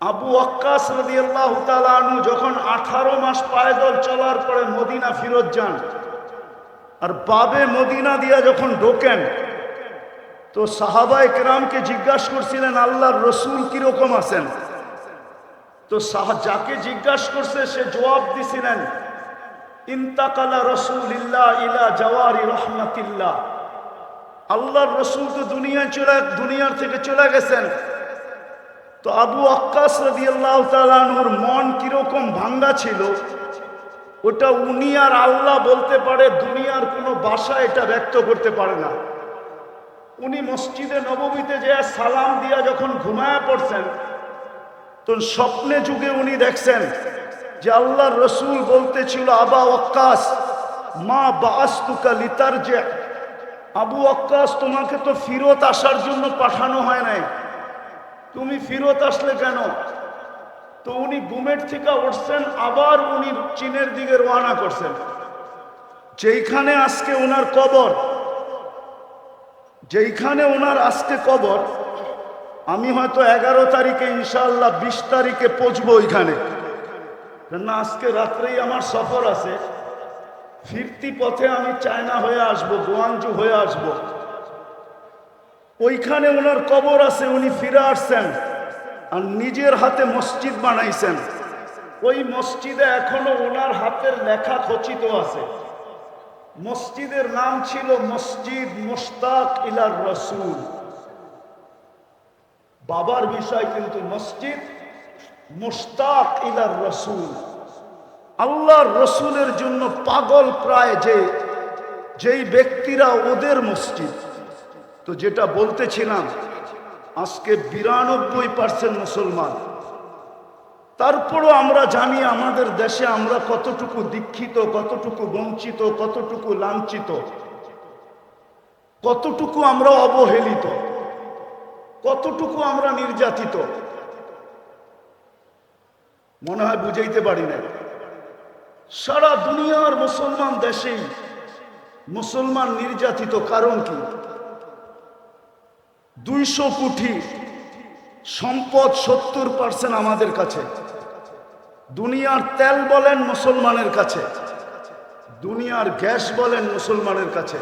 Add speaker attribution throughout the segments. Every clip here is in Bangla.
Speaker 1: আবু আক্কাস রাদিয়াল্লাহু তাআলা যখন আঠারো মাস পায়দল চলার পরে মদিনা ফিরত যান, আর বাবে মদিনা দিয়া যখন ঢোকেন, তো সাহাবায়ে কেরামকে জিজ্ঞাসা করছিলেন, আল্লাহর রসুল কীরকম আছেন? তো যাকে জিজ্ঞাসা করছে, সে জবাব দিছিলেন, ইন্তাকালা রসুল ইল্লা ইলা জওয়ারি রহমাতিল্লাহ। আল্লাহর রসুল তো দুনিয়ায় চলে, দুনিয়ার থেকে চলে গেছেন। তো আবু আক্কাস তাআলা আনহুর মন কীরকম ভাঙ্গা ছিল, ওটা উনি আর আল্লাহ বলতে পারে দুনিয়ার কোনো ভাষা এটা ব্যক্ত করতে পারে না। উনি মসজিদে নবমীতে যে সালাম দিয়া যখন ঘুমায়া পড়ছেন, তো স্বপ্নে যুগে উনি দেখছেন যে আল্লাহর রসুল বলতেছিল, আবা ওয়াক্কাস মা বাস্তুকা লিতার যে আবু আক্কাস, তোমাকে তো ফিরত আসার জন্য পাঠানো হয় নাই। তুমি ফিরত আসলে কেন? তো উনি গুমের থেকে উঠছেন, আবার উনি চীনের দিকে রওনা করছেন। যেইখানে আজকে ওনার কবর, যেইখানে ওনার আজকে কবর, আমি হয়তো এগারো তারিখে ইনশাল্লাহ বিশ তারিখে পৌঁছবো ওইখানে। না আজকে রাত্রেই আমার সফর আছে। ফিরতি পথে আমি চায়না হয়ে আসব গোয়াঞ্জু হয়ে আসব। ওইখানে ওনার কবর আছে, উনি ফিরে আসছেন আর নিজের হাতে মসজিদ বানাইছেন। ওই মসজিদে এখনও ওনার হাতের লেখা খচিত আছে। মসজিদের নাম ছিল মসজিদ মুস্তাক ইলার রসুল। বাবার বিষয় কিন্তু মসজিদ মুস্তাক ইলার রসুল। আল্লাহর রসুলের জন্য পাগল প্রায় যে, যেই ব্যক্তিরা ওদের মসজিদ। তো যেটা বলতেছিলাম, আজকে বিরানব্বই পার্সেন্ট মুসলমান। তারপরও আমরা জানি আমাদের দেশে আমরা কতটুকু দীক্ষিত, কতটুকু বঞ্চিত, কতটুকু লাঞ্ছিত, কতটুকু আমরা অবহেলিত, কতটুকু আমরা নির্যাতিত। মনে হয় বুঝাইতে পারি না সারা দুনিয়ার মুসলমান দেশেই মুসলমান নির্যাতিত কারণ কি? দুইশো কোটি সম্পদ সত্তর পার্সেন্ট আমাদের কাছে। দুনিয়ার তেল বলেন মুসলমানের কাছে। দুনিয়ার গ্যাস বলেন মুসলমানের কাছে।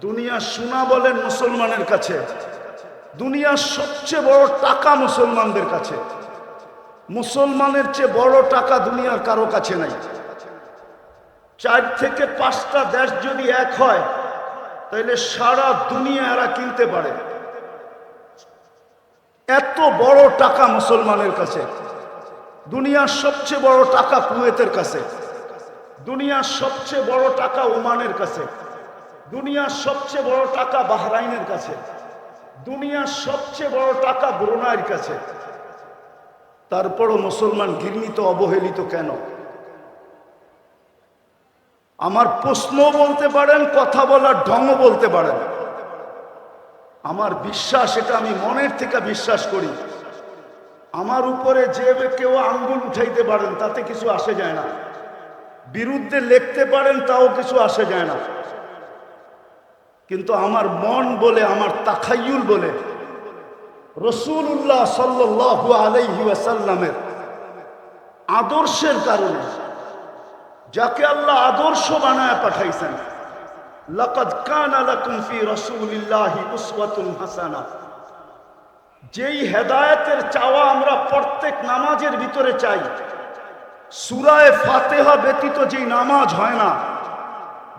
Speaker 1: দুনিয়ার সোনা বলেন মুসলমানের কাছে। দুনিয়ার সবচেয়ে বড় টাকা মুসলমানদের কাছে। মুসলমানের চেয়ে বড় টাকা দুনিয়ার কারও কাছে নাই। চার থেকে পাঁচটা দেশ যদি এক হয়, তাহলে সারা দুনিয়া এরা কিনতে পারে। এত বড় টাকা মুসলমানের কাছে। দুনিয়ার সবচেয়ে বড় টাকা কুয়েতের কাছে। দুনিয়ার সবচেয়ে বড় টাকা ওমানের কাছে। দুনিয়ার সবচেয়ে বড় টাকা বাহরাইনের কাছে। দুনিয়ার সবচেয়ে বড় টাকা ব্রুনাইয়ের কাছে। তারপরও মুসলমান ঘৃণিত, অবহেলিত কেন? আমার প্রশ্ন বলতে পারেন, কথা বলার ঢঙ্গ বলতে পারেন। আমার বিশ্বাস, এটা আমি মনের থেকে বিশ্বাস করি। আমার উপরে যে কেউ আঙ্গুল উঠাইতে পারেন, তাতে কিছু আসে যায় না। বিরুদ্ধে লিখতে পারেন, তাও কিছু আসে যায় না। কিন্তু আমার মন বলে, আমার তাখাইয়ুল বলে রসুল্লাহ সাল্লু আলাইহি ওয়াসাল্লামের আদর্শের কারণে, যাকে আল্লাহ আদর্শ বানায় পাঠাইছেন লাকাদ কানা লাকুম ফি রাসূলিল্লাহি উসওয়াতুন হাসানা। যেই হেদায়েতের চাওয়া আমরা প্রত্যেক নামাজের ভিতরে চাই। সূরায়ে ফাতিহা ব্যতীত যেই নামাজ হয় না,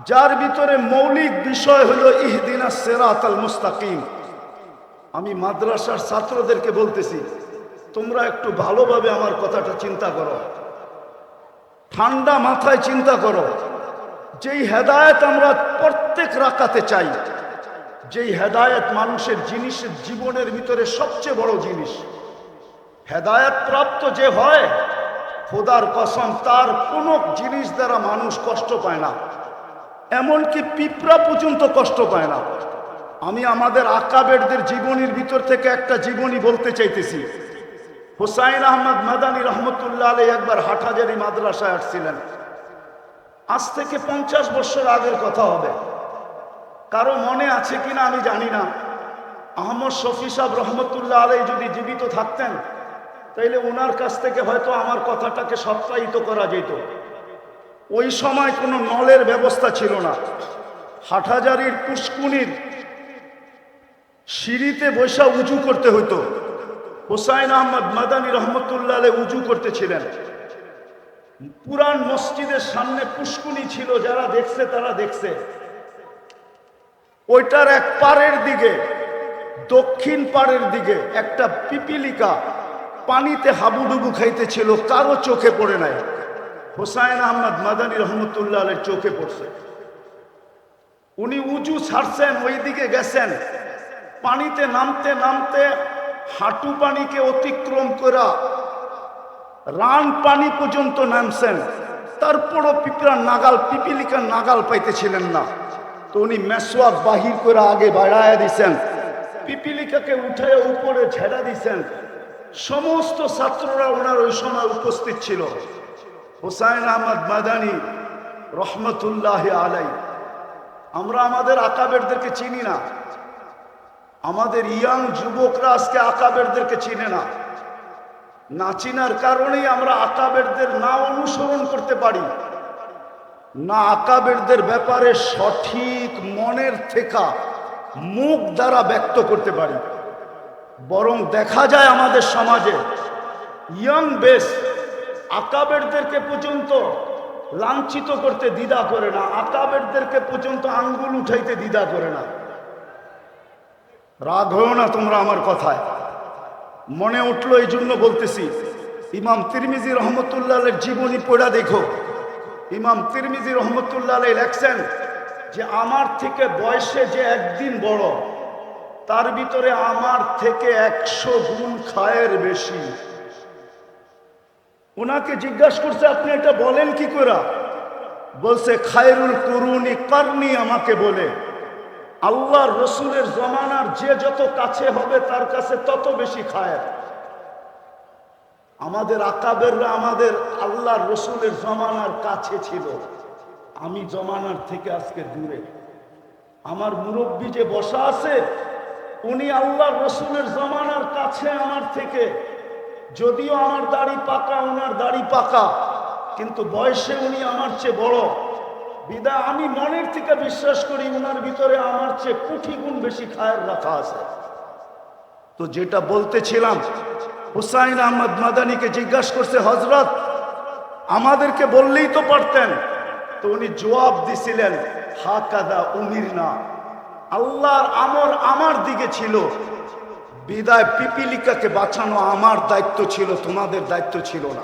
Speaker 1: যার ভিতরে মৌলিক বিষয় হলো ইহদিনাস সিরাতাল মুস্তাকিম। আমি মাদ্রাসার ছাত্রদেরকে বলতেছি, তোমরা একটু ভালোভাবে আমার কথাটা চিন্তা করো। ঠান্ডা মাথায় চিন্তা করো। যেই হেদায়ত আমরা প্রত্যেক রাকাতে চাই, যেই হেদায়েত মানুষের জিনিসের জীবনের ভিতরে সবচেয়ে বড় জিনিস, হেদায়ত প্রাপ্ত যে হয়, খোদার কসম তার কোনো জিনিস দ্বারা মানুষ কষ্ট পায় না, এমনকি পিঁপড়া পর্যন্ত কষ্ট পায় না। আমি আমাদের আকাবেরদের জীবনীর ভিতর থেকে একটা জীবনী বলতে চাইতেছি। হুসাইন আহমদ মাদানী রহমতুল্লাহ আলী একবার হাটহাজারি মাদ্রাসায় আসছিলেন। আজ থেকে পঞ্চাশ বছর আগের কথা হবে। কারও মনে আছে কিনা আমি জানি না। আহমদ শফি সাহ রহমতুল্লাহ আলাই যদি জীবিত থাকতেন, তাইলে ওনার কাছ থেকে হয়তো আমার কথাটাকে সপ্তাহিত করা যেত। ওই সময় কোনো নলের ব্যবস্থা ছিল না। হাটহাজারির পুষ্কুনির সিঁড়িতে বৈশা উজু করতে হতো হোসাইন আহমদ মাদানী রহমতুল্লাহ উজু করতেছিলেন পুরান মসজিদের সামনে পুষ্কুনি ছিল, যারা দেখছে তারা দেখছে। ওইটার এক পারের দিকে, দক্ষিণ পাড়ের দিকে একটা পিপিলিকা পানিতে হাবুডুবু খাইতেছিল, কারও চোখে পড়ে নাই। হোসাইন আহমদ মাদানী রহমতুল্লাহ আলের চোখে পড়ছে। উনি উঁচু ছাড়ছেন ওই দিকে গেছেন। পানিতে নামতে নামতে হাঁটু পানিকে অতিক্রম করা রান পানি পর্যন্ত নামছেন। তারপরও পিঁপড়ার নাগাল পিপিলিকার নাগাল পাইতেছিলেন না। তো উনি মেসোয়াক বাহির করে আগে বাড়ায় দিছেন। পিপিলিকাকে উঠে উপরে ঝেড়া দিছেন। সমস্ত ছাত্ররা ওনার ওই সময় উপস্থিত ছিল। হোসাইন আহমদ মাদানি রহমতুল্লাহ আলাই আমরা আমাদের আকাবেরদেরকে চিনি না। আমাদের ইয়াং যুবকরা আজকে আকাবেরদেরকে চিনে না। না চিনার কারণেই আমরা আকাবেরদের না অনুসরণ করতে পারি। না আকাবেরদের ব্যাপারে সঠিক মনের থেকা মুখ দ্বারা ব্যক্ত করতে পারি। বরং দেখা যায় আমাদের সমাজে, ইয়ং বেস আকাবেরদেরকে পর্যন্ত লাঞ্ছিত করতে দ্বিধা করে না, আকাবেরদেরকে পর্যন্ত আঙ্গুল উঠাইতে দ্বিধা করে না। রাগ না তোমরা আমার কথায়। মনে উঠল এই জন্য বলতেছি, ইমাম তিরমিজি রহমতুল্লাহের জীবনী পড়া দেখো। ইমাম তিরমিজি রহমতুল্লাহ লেখছেন যে, আমার থেকে বয়সে যে একদিন বড়, তার ভিতরে আমার থেকে একশো গুণ খায়ের বেশি। ওনাকে জিজ্ঞাসা করছে, আপনি এটা বলেন কি করে বলছে, খায়রুল করুনি কারনি আমাকে বলে। আল্লাহর রসুলের জমানার যে যত কাছে হবে তার কাছে তত বেশি খায় আমাদের আকাবেররা আমাদের আল্লাহর রসুলের জমানার কাছে ছিল। আমি জমানার থেকে আজকে দূরে। আমার মুরব্বী যে বসা আছে, উনি আল্লাহর রসুলের জমানার কাছে আমার থেকে। যদিও আমার দাড়ি পাকা ওনার দাড়ি পাকা, কিন্তু বয়সে উনি আমার চেয়ে বড়। বিদা, আমি মনের থেকে বিশ্বাস করি ওনার ভিতরে আমার চেয়ে কোটি গুণ বেশি খায়ের রাখা আছে। তো যেটা বলতেছিলাম, হুসাইন আহমদ মাদানিকে জিজ্ঞাসা করছে হজরত আমাদেরকে বললেই তো পারতেন। তো উনি জবাব দিছিলেন হা কাদা উমির না আল্লাহর আমর আমার দিকে ছিল। বিদায় পিপিলিকাকে বাঁচানো আমার দায়িত্ব ছিল, তোমাদের দায়িত্ব ছিল না।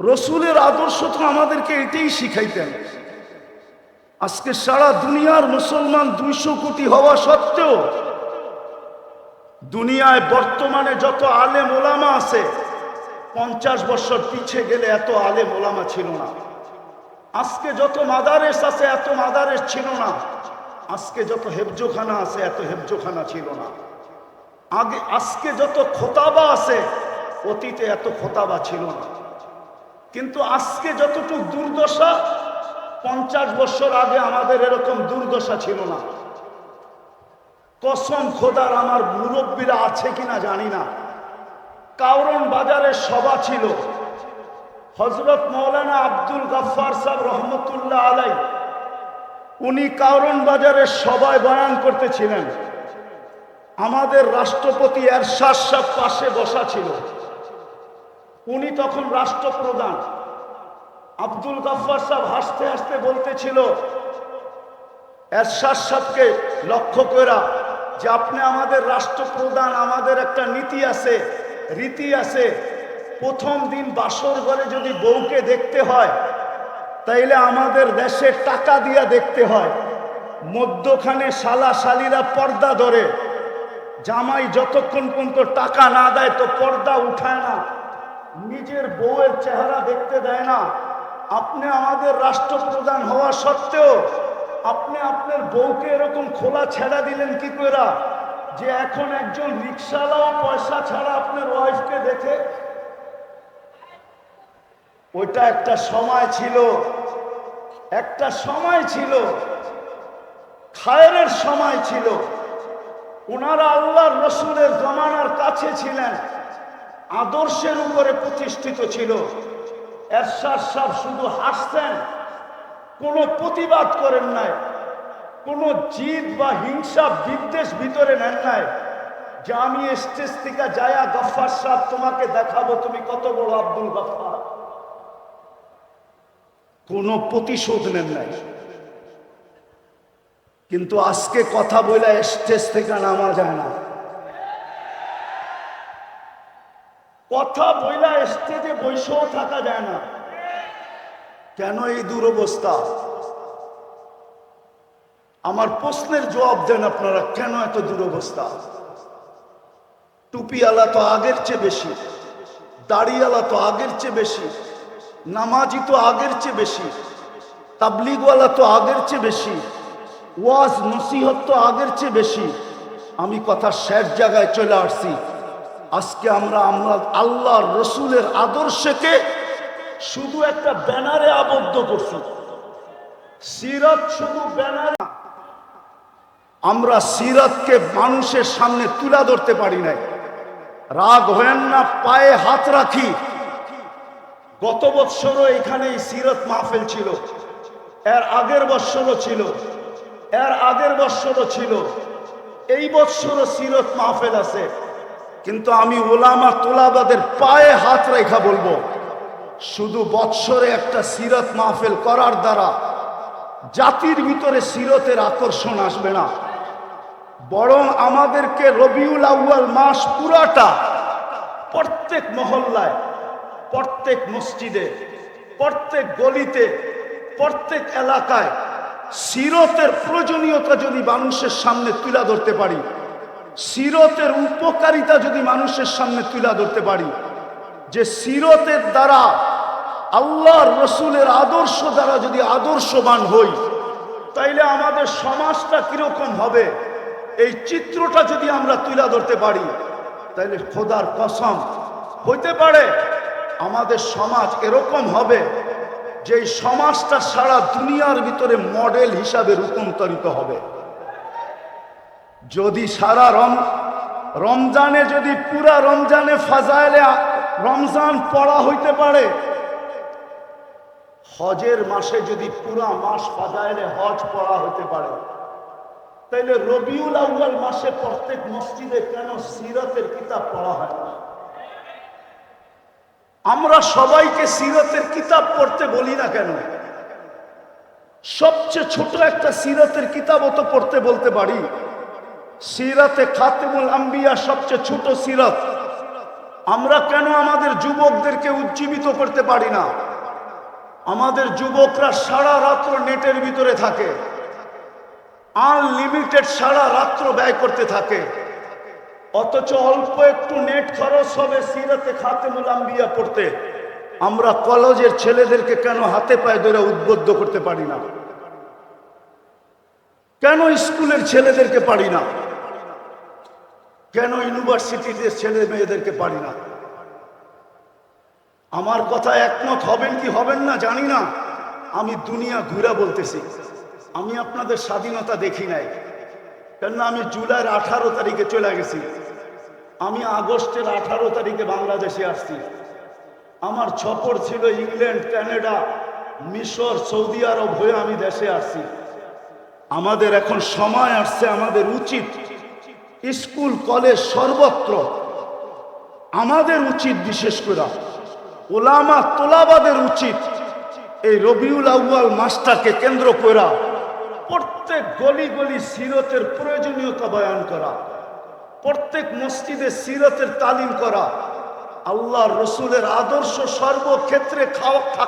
Speaker 1: রসুলের আদর্শ তো আমাদেরকে এটাই শিখাইতেন। আজকে সারা দুনিয়ার মুসলমান দুইশো কোটি হওয়া সত্ত্বেও দুনিয়ায় বর্তমানে যত আলেম ওলামা আছে, পঞ্চাশ বছর পিছে গেলে এত আলেম ওলামা ছিল না। আজকে যত মাদারেস আছে, এত মাদারেস ছিল না। আজকে যত হেফজোখানা আছে, এত হেফজোখানা ছিল না। আগে, আজকে যত খোতাবা আছে, অতীতে এত খোতাবা ছিল না। কিন্তু আজকে যতটুকু দুর্দশা, পঞ্চাশ বছর আগে আমাদের এরকম দুর্দশা ছিল না। কসম খোদার আমার মুরব্বীরা আছে কিনা জানি না। কাউরন বাজারে সভা ছিল। হজরত মৌলানা আব্দুল গাফার সাহেব রহমতুল্লাহ আলাই উনি কাউরন বাজারের সবাই বয়ান করতেছিলেন। আমাদের রাষ্ট্রপতি এরশাদ সাহেব পাশে বসা ছিল। উনি তখন রাষ্ট্রপ্রধান। আব্দুল গাফার সাহেব হাসতে হাসতে বলতেছিল, এরশাদ সাহেবকে লক্ষ্য করা যে আপনি আমাদের রাষ্ট্রপ্রধান, আমাদের একটা নীতি আছে, রীতি আছে, প্রথম দিন বাসর ঘরে যদি বউকে দেখতে হয়, তাইলে আমাদের দেশে টাকা দিয়া দেখতে হয়। মধ্যখানে শালা শালিরা পর্দা ধরে, জামাই যতক্ষণ পর্যন্ত টাকা না দেয় তো পর্দা উঠায় না। নিজের বউয়ের চেহারা দেখতে দেয় না। আপনি আমাদের রাষ্ট্রপ্রধান হওয়া সত্ত্বেও আপনি আপনার বউকে এরকম খোলা ছেড়া দিলেন কি করে যে এখন একজন রিক্সাওয়ালাও পয়সা ছাড়া আপনার ওয়াইফকে দেখে? ওইটা একটা সময় ছিল, একটা সময় ছিল খায়ের সময় ছিল। ওনারা আল্লাহর রসুলের জমানার কাছে ছিলেন। আদর্শের উপরে প্রতিষ্ঠিত ছিল। সাহ শুধু হাসতেন, কোনো প্রতিবাদ করেন নাই, কোনো জিদ বা হিংসা বিদ্বেষ ভিতরে নেন নাই যে আমি স্টেজ থেকে যায়া গফার সাহ তোমাকে দেখাবো, তুমি কত বড় আব্দুল গফার। কোনো প্রতিশোধ নেন নাই। কিন্তু আজকে কথা বলে স্টেজ থেকে নামা যায় না। কথা বইলা স্টেজে বৈশও থাকা যায় না। কেন এই দুরবস্থা? আমার প্রশ্নের জবাব দেন আপনারা, কেন এত দুরবস্থা? টুপিওয়ালা তো আগের চেয়ে বেশি, দাড়িওয়ালা তো আগের চেয়ে বেশি, নামাজি তো আগের চেয়ে বেশি, তাবলিগওয়ালা তো আগের চেয়ে বেশি, ওয়াজ, নসিহত তো আগের চেয়ে বেশি। আমি কথা শেষ জায়গায় চলে আসছি। আজকে আমরা আমরা আল্লাহর রসুলের আদর্শকে শুধু একটা ব্যানারে আবদ্ধ করছি। সিরত শুধু ব্যানারে আমরা সিরতকে মানুষের সামনে তুলে ধরতে পারি নাই। রাগ হেন না, পায়ে হাত রাখি। গত বৎসরও এখানে সিরত মাহফিল ছিল। এর আগের বৎসরও ছিল। এর আগের বৎসরও ছিল। এই বৎসরও সিরত মাহফিল আছে। কিন্তু আমি ওলামা তোলাবাদের পায়ে হাত রেখা বলব, শুধু বৎসরে একটা সিরত মাহফিল করার দ্বারা জাতির ভিতরে সিরতের আকর্ষণ আসবে না। বরং আমাদেরকে রবিউল আউয়াল মাস পুরাটা প্রত্যেক মহল্লায়, প্রত্যেক মসজিদে, প্রত্যেক গলিতে, প্রত্যেক এলাকায় সিরতের প্রয়োজনীয়তা যদি মানুষের সামনে তুলে ধরতে পারি সিরতের উপকারিতা যদি মানুষের সামনে তুলে ধরতে পারি, যে সিরতের দ্বারা আল্লাহর রসুলের আদর্শ দ্বারা যদি আদর্শবান হই, তাইলে আমাদের সমাজটা কীরকম হবে? এই চিত্রটা যদি আমরা তুলে ধরতে পারি, তাইলে খোদার কসম, হইতে পারে আমাদের সমাজ এরকম হবে যে সমাজটা সারা দুনিয়ার ভিতরে মডেল হিসাবে রূপান্তরিত হবে। যদি সারা রম, রমজানে যদি পুরা রমজানে ফাজাইলে রমজান পড়া হইতে পারে। হজের মাসে যদি পুরা মাস ফাজাইলে হজ পড়া হতে পারে। তাইলে রবিউল আউ্বাল মাসে প্রত্যেক মসজিদে কেন সিরতের কিতাব পড়া হয় না? আমরা সবাইকে সিরতের কিতাব পড়তে বলি না কেন? সবচেয়ে ছোট একটা সিরতের কিতাবও তো পড়তে বলতে পারি। সিরাতে খাতেমুল আম্বিয়া সবচেয়ে ছোট সিরত। আমরা কেন আমাদের যুবকদেরকে উজ্জীবিত করতে পারি না? আমাদের যুবকরা সারা রাত্র নেটের ভিতরে থাকে। আনলিমিটেড সারা রাত্র ব্যয় করতে থাকে। অথচ অল্প একটু নেট খরচ হবে সিরাতে খাতেমুল আম্বিয়া পড়তে। আমরা কলেজের ছেলেদেরকে কেন হাতে পায়ে ধরে উদ্বুদ্ধ করতে পারি না? কেন স্কুলের ছেলেদেরকে পারি না? কেন ইউনিভার্সিটিতে ছেলে মেয়েদেরকে পারি না? আমার কথা একমত হবেন কি হবেন না জানি না। আমি দুনিয়া ঘুরা বলতেছি। আমি আপনাদের স্বাধীনতা দেখি নাই। কেননা আমি জুলাইয়ের আঠারো তারিখে চলে গেছি। আমি আগস্টের আঠারো তারিখে বাংলাদেশে আসছি। আমার ছপর ছিল ইংল্যান্ড, কানাডা, মিশর, সৌদি আরব হয়ে আমি দেশে আসছি। আমাদের এখন সময় আসছে, আমাদের উচিত স্কুল, কলেজ সর্বত্র। আমাদের উচিত বিশেষ করে ওলামা তোলাবাদের উচিত এই রবিউল আউয়াল মাসটাকে কেন্দ্র করা প্রত্যেক গলি গলি সিরতের প্রয়োজনীয়তা বয়ান করা, প্রত্যেক মসজিদে সিরতের তালিম করা, আল্লাহ রসুলের আদর্শ সর্বক্ষেত্রে খাওয়া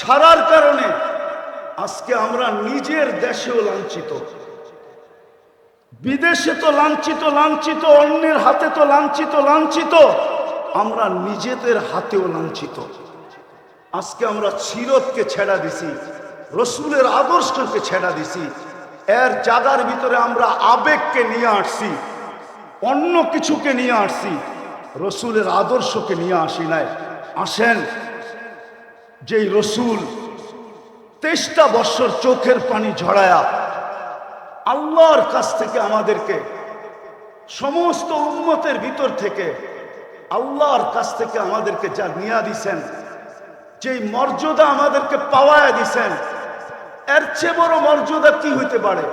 Speaker 1: ছাড়ার কারণে আজকে আমরা নিজের দেশেও লাঞ্ছিত। বিদেশে তো লাঞ্ছিত লাঞ্ছিত, অন্যের হাতে তো লাঞ্ছিত লাঞ্ছিত। আমরা নিজেদের হাতেও লাঞ্ছিত। আজকে আমরা সিরতকে ছেড়া দিছি, রসুলের আদর্শকে ছেড়া দিছি, এর জাগার ভিতরে আমরা আবেগকে নিয়ে আসছি, অন্য কিছুকে নিয়ে আসছি, রসুলের আদর্শকে নিয়ে আসি নাই। আসেন, যেই রসুল তেইশটা বছর চোখের পানি ঝরায়া আল্লাহর কাছ থেকে আমাদেরকে সমস্ত উন্মতের ভিতর থেকে আল্লাহর কাছ থেকে আমাদেরকে যা নিয়া দিছেন, যেই মর্যাদা আমাদেরকে পাওয়ায় দিছেন, এর চেয়ে বড় মর্যাদা কি হইতে পারে?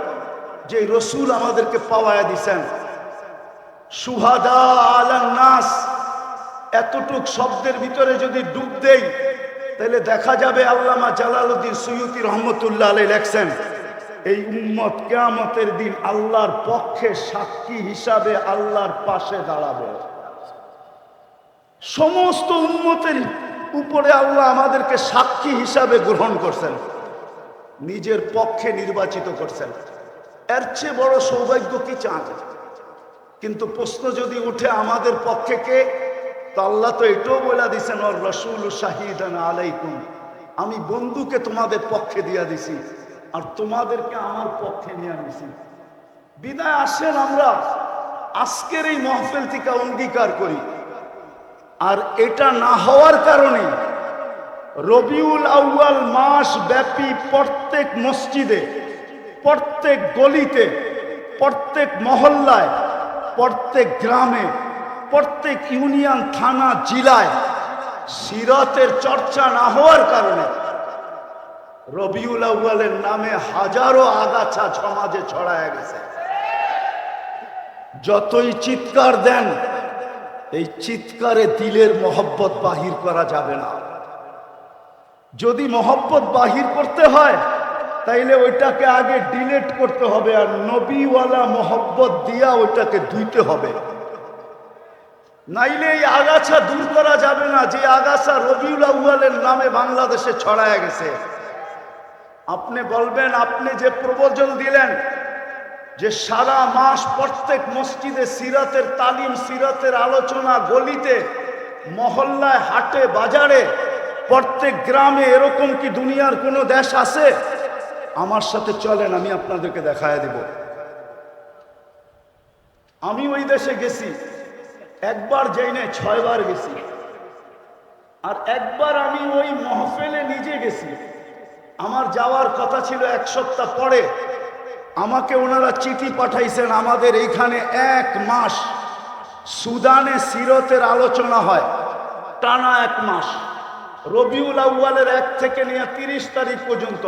Speaker 1: যে রসুল আমাদেরকে পাওয়ায় দিছেন। সুহাদা নাস, এতটুক শব্দের ভিতরে যদি ডুব দেই, তাহলে দেখা যাবে আল্লামা জালালউদ্দিন সৈয়দি রহমতুল্লাহ আলাই লেখছেন এই উম্মত কেয়ামতের দিন আল্লাহর পক্ষে সাক্ষী হিসাবে আল্লাহর পাশে দাঁড়াবে। সমস্ত উম্মতের উপরে আল্লাহ আমাদেরকে সাক্ষী হিসাবে গ্রহণ করছেন। নিজের পক্ষে নির্বাচিত করছেন। এর চেয়ে বড় সৌভাগ্য কি চান? কিন্তু প্রশ্ন যদি উঠে আমাদের পক্ষে কে? তো আল্লাহ তো এটাও বলে দিছেন ওর রসুল শাহিদান আলাইকুম। আমি বন্ধুকে তোমাদের পক্ষে দিয়া দিছি। আর তোমাদেরকে আমার পক্ষে নিয়ে আনিছি বিদায় আসেন আমরা। আজকের এই মহফিল থেকে অঙ্গীকার করি। আর এটা না হওয়ার কারণে রবিউল আউয়াল মাস ব্যাপী প্রত্যেক মসজিদে, প্রত্যেক গলিতে, প্রত্যেক মহল্লায়, প্রত্যেক গ্রামে, প্রত্যেক ইউনিয়ন, থানা, জেলায় সিরতের চর্চা না হওয়ার কারণে রবিউল আউয়ালের নামে হাজারো আগাছা সমাজে ছড়ায় গেছে। যতই চিৎকার দেন, এই চিৎকারে দিলের মহব্বত বাহির করা যাবে না। যদি মহব্বত বাহির করতে হয়, তাইলে ওইটাকে আগে ডিলেট করতে হবে আর নবীওয়ালা মহব্বত দিয়া ওইটাকে ধুইতে হবে। নাইলে এই আগাছা দূর করা যাবে না, যে আগাছা রবিউল আউয়ালের নামে বাংলাদেশে ছড়ায় গেছে। আপনি বলবেন, আপনি যে প্রবচন দিলেন যে সারা মাস প্রত্যেক মসজিদে সিরাতের তালিম, সিরাতের আলোচনা, গলিতে, মহল্লায়, হাটে, বাজারে, প্রত্যেক গ্রামে এরকম কি দুনিয়ার কোনো দেশ আছে? আমার সাথে চলেন, আমি আপনাদেরকে দেখায় দেব। আমি ওই দেশে গেছি, একবার যাই না ছয়বার গেছি, আর একবার আমি ওই মহফেলে নিজে গেছি। আমার যাওয়ার কথা ছিল এক সপ্তাহ পরে। আমাকে ওনারা চিঠি পাঠাইছেন, আমাদের এইখানে এক মাস সুদানে সিরতের আলোচনা হয়, টানা এক মাস। রবিউল আউ্বালের এক থেকে নিয়ে তিরিশ তারিখ পর্যন্ত।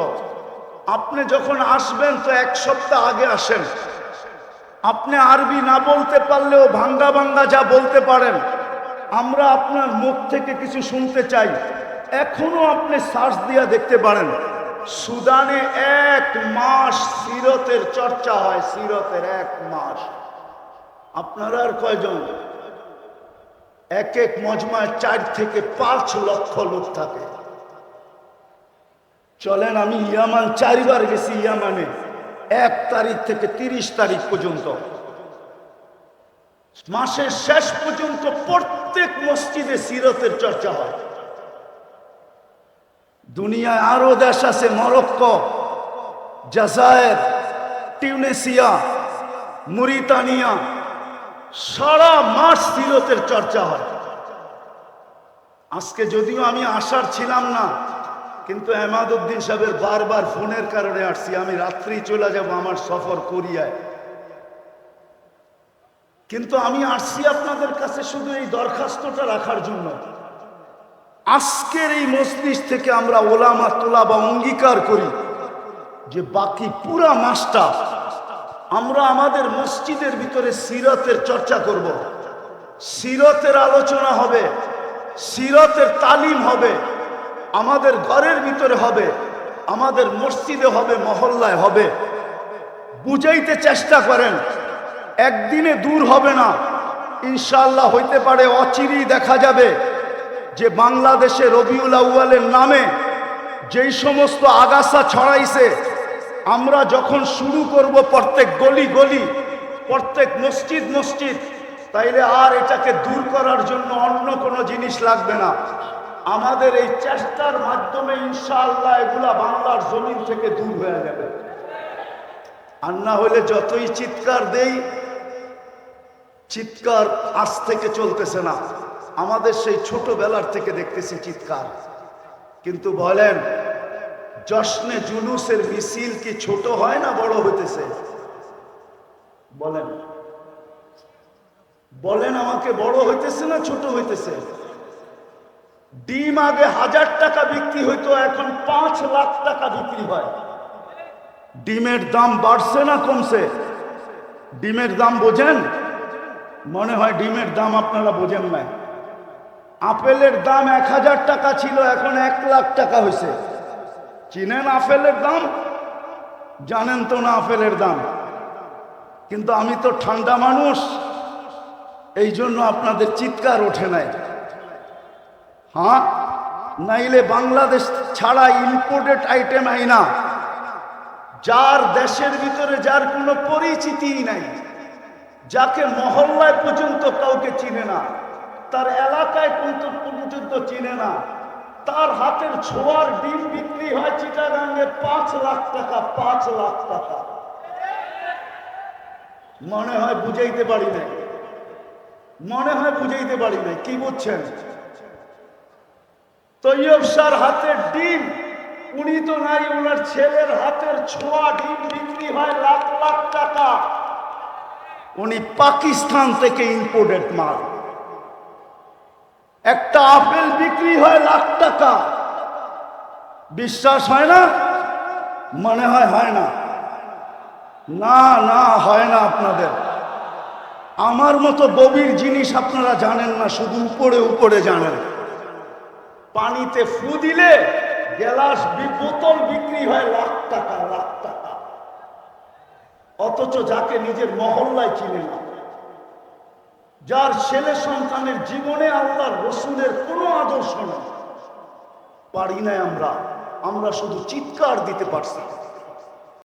Speaker 1: আপনি যখন আসবেন তো এক সপ্তাহ আগে আসেন। আপনি আরবি না বলতে পারলেও ভাঙ্গা ভাঙ্গা যা বলতে পারেন। আমরা আপনার মুখ থেকে কিছু শুনতে চাই। এখনও আপনি সার্চ দিয়া দেখতে পারেন। সুদানে এক মাস সিরতের চর্চা হয়, সিরতের এক মাস। আপনারা আর কয়জন? এক এক মজমায় চার থেকে পাঁচ লক্ষ লোক থাকে। চলেন, আমি ইয়ামান, চারিবার গেছি ইয়ামানে। এক তারিখ থেকে তিরিশ তারিখ পর্যন্ত। মাসের শেষ পর্যন্ত প্রত্যেক মসজিদে সিরতের চর্চা হয়। দুনিয়ায় আরও দেশ আছে, মরক্কো, জাজায়ের টিউনেসিয়া মুরিতানিয়া। সারা মাস সিরতের চর্চা হয়। আজকে যদিও আমি আসার ছিলাম না, কিন্তু এমাদুদ্দিন সাহেবের বারবার ফোনের কারণে আসছি, আমি রাত্রি চলে যাব আমার সফর করিয়ায়। কিন্তু আমি আসছি আপনাদের কাছে শুধু এই দরখাস্তটা রাখার জন্য। আজকের এই মসজিদ থেকে আমরা ওলামা তোলা বা অঙ্গীকার করি যে বাকি পুরা মাসটা আমরা আমাদের মসজিদের ভিতরে সিরতের চর্চা করব। সিরতের আলোচনা হবে, সিরতের তালিম হবে, আমাদের ঘরের ভিতরে হবে, আমাদের মসজিদে হবে, মহল্লায় হবে। বুঝাইতে চেষ্টা করেন, একদিনে দূর হবে না। ইনশাল্লাহ হইতে পারে অচিরেই দেখা যাবে। যে বাংলাদেশে রবিউল আউয়ালের নামে যেই সমস্ত আগাছা ছড়াইছে, আমরা যখন শুরু করব প্রত্যেক গলি গলি, প্রত্যেক মসজিদ মসজিদ, তাইলে আর এটাকে দূর করার জন্য অন্য কোনো জিনিস লাগবে না। আমাদের এই চেষ্টার মাধ্যমে ইনশাআল্লাহ এগুলা বাংলার জমিন থেকে দূর হয়ে যাবে। আর না হলে যতই চিৎকার দেই, চিৎকার আজ থেকে চলতেছে না। আমাদের সেই ছোটবেলার থেকে দেখতেছি চিৎকার। কিন্তু বলেন জশ্নে জুলুসের মিছিল কি ছোট হয় না বড় হইতেছে? বলেন। বলেন আমাকে বড় হইতেছে না ছোট হইতেছে? ডিম আগে হাজার টাকা বিক্রি হইতো, এখন পাঁচ লাখ টাকা বিক্রি হয়। ডিমের দাম বাড়ছে না কমছে? ডিমের দাম বোঝেন? মনে হয় ডিমের দাম আপনারা বোঝেন না আপেলের দাম এক হাজার টাকা ছিল, এখন এক লাখ টাকা হয়েছে। চিনেন আপেলের দাম? জানেন তো না আপেলের দাম? কিন্তু আমি তো ঠান্ডা মানুষ, এই জন্য আপনাদের চিৎকার ওঠে নাই। হ্যাঁ? নাইলে বাংলাদেশ ছাড়া ইম্পোর্টেড আইটেম আই না। যার দেশের ভিতরে যার কোনো পরিচিতিই নাই, যাকে মহল্লায় পর্যন্ত কাউকে চিনে না। তার এলাকায় পর্যন্ত চিনে না। তার হাতের ছোঁয়ার ডিম বিক্রি হয় চিটাগাঙ্গে পাঁচ লাখ টাকা, পাঁচ লাখ টাকা। মনে হয় বুঝাইতে পারি নাই। মনে হয় বুঝাইতে পারি নাই, কি বুঝছেন? তৈয়ব সার হাতের ডিম, উনি তো নাই ওনার ছেলের হাতের ছোঁয়া ডিম বিক্রি হয় লাখ লাখ টাকা। উনি পাকিস্তান থেকে ইম্পোর্টেড মাল। একটা আপেল বিক্রি হয় লাখ টাকা। বিশ্বাস হয় না? মনে হয় হয় না। না না, হয় না আপনাদের। আমার মতো গভীর জিনিস আপনারা জানেন না, শুধু উপরে উপরে জানেন। পানিতে ফু দিলে গ্লাস বি- বোতল বিক্রি হয় লাখ টাকা লাখ টাকা। অথচ যাকে নিজের মহল্লায় চিনে না। যার ছেলে সন্তানের জীবনে আল্লাহর রসুলের কোনো আদর্শ নেই। পারি নাই আমরা আমরা শুধু চিৎকার দিতে পারছি।